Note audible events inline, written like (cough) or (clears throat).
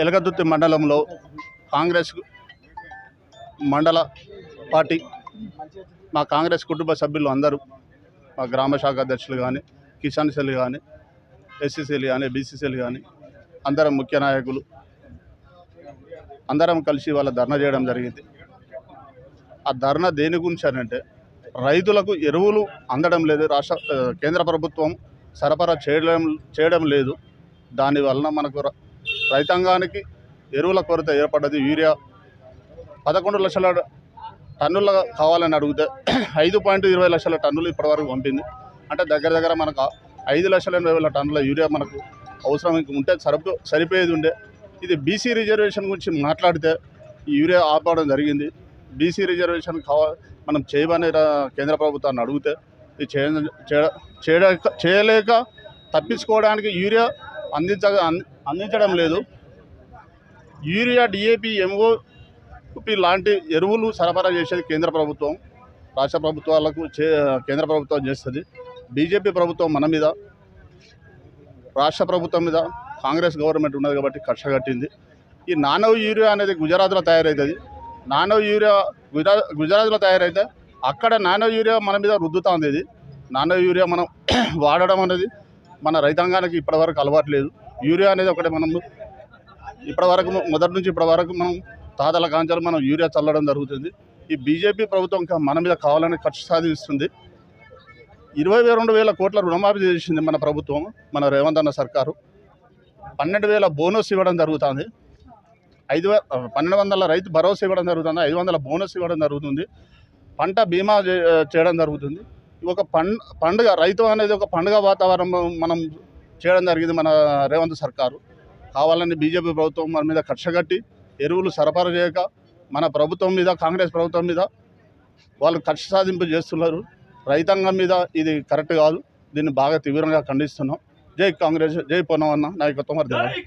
ఎలగదుర్తి మండలంలో కాంగ్రెస్ మండల పార్టీ మా కాంగ్రెస్ కుటుంబ సభ్యులు అందరూ మా గ్రామ శాఖ అధ్యక్షులు కానీ కిసాన్ సెల్ కానీ ఎస్సీసీలు కానీ బీసీసీలు కానీ అందరం ముఖ్య నాయకులు. అందరం కలిసి వాళ్ళ ధర్నా చేయడం జరిగింది. ఆ ధర్నా దేని గురించి అని అంటే రైతులకు ఎరువులు అందడం లేదు రాష్ట్ర కేంద్ర ప్రభుత్వం సరఫరా చేయడం చేయడం లేదు. దాని వలన మనకు ర- రైతాంగానికి ఎరువుల కొరత ఏర్పడ్డది. యూరియా పదకొండు లక్షల టన్నుల కావాలని అడిగితే ఐదు పాయింట్ ఇరవై లక్షల టన్నులు ఇప్పటివరకు పంపింది. అంటే దగ్గర దగ్గర మనకు ఐదు లక్షల ఎనభై వేల టన్నుల యూరియా మనకు అవసరం ఉంటే సరిపో సరిపోయేది ఉండే. ఇది బీసీ రిజర్వేషన్ గురించి మాట్లాడితే ఈ యూరియా ఆపడం జరిగింది. బీసీ రిజర్వేషన్ కావా మనం చేయమని రా- కేంద్ర ప్రభుత్వాన్ని అడిగితే ఇది చేయ చేయలేక తప్పించుకోవడానికి యూరియా అందించ అందించడం లేదు. యూరియా డిఏపి ఎంఓపి లాంటి ఎరువులు సరఫరా చేసేది కేంద్ర ప్రభుత్వం. రాష్ట్ర ప్రభుత్వాలకు చే కేంద్ర ప్రభుత్వం చేస్తుంది. బీజేపీ ప్రభుత్వం మన మీద రాష్ట్ర ప్రభుత్వం మీద కాంగ్రెస్ గవర్నమెంట్ ఉన్నది కాబట్టి కక్ష కట్టింది. ఈ నానో యూరియా అనేది గుజరాత్లో తయారవుతుంది నానో యూరియా గుజరా గుజరాత్లో తయారైతే అక్కడ నానో యూరియా మన మీద రుద్దుతుంది ఇది. నానో యూరియా మనం (clears throat) వాడడం అనేది మన రైతాంగానికి ఇప్పటివరకు అలవాటు లేదు. యూరియా అనేది ఒకటి మనం ఇప్పటివరకు మొదటి నుంచి ఇప్పటి వరకు మనం తాతల కాంచాలు మనం యూరియా చల్లడం జరుగుతుంది. ఈ బీజేపీ ప్రభుత్వం మన మీద కావాలని ఖర్చు సాధిస్తుంది. ఇరవై రెండు వేల కోట్ల రుణమాఫీ చేసింది మన ప్రభుత్వం మన రేవంత్ అన్న సర్కారు. పన్నెండు వేల బోనస్ ఇవ్వడం జరుగుతుంది. ఐదు పన్నెండు వందల రైతు భరోసా ఇవ్వడం జరుగుతుంది. ఐదు వందల బోనస్ ఇవ్వడం జరుగుతుంది. పంట బీమా చే- చేయడం జరుగుతుంది. ఒక పండ పండుగ రైతు అనేది ఒక పండుగ వాతావరణం మనం చేయడం జరిగింది మన రేవంత్ సర్కారు. కావాలని బీజేపీ ప్రభుత్వం మన మీద కక్ష కట్టి ఎరువులు సరఫరా చేయక మన ప్రభుత్వం మీద కాంగ్రెస్ ప్రభుత్వం మీద వాళ్ళు కక్ష సాధింపు చేస్తున్నారు. రైతాంగం మీద ఇది కరెక్ట్ కాదు. దీన్ని బాగా తీవ్రంగా ఖండిస్తున్నాం. జై కాంగ్రెస్ జై పొన్నవన్న నాయకత్వం వర్ధిల్లాలి.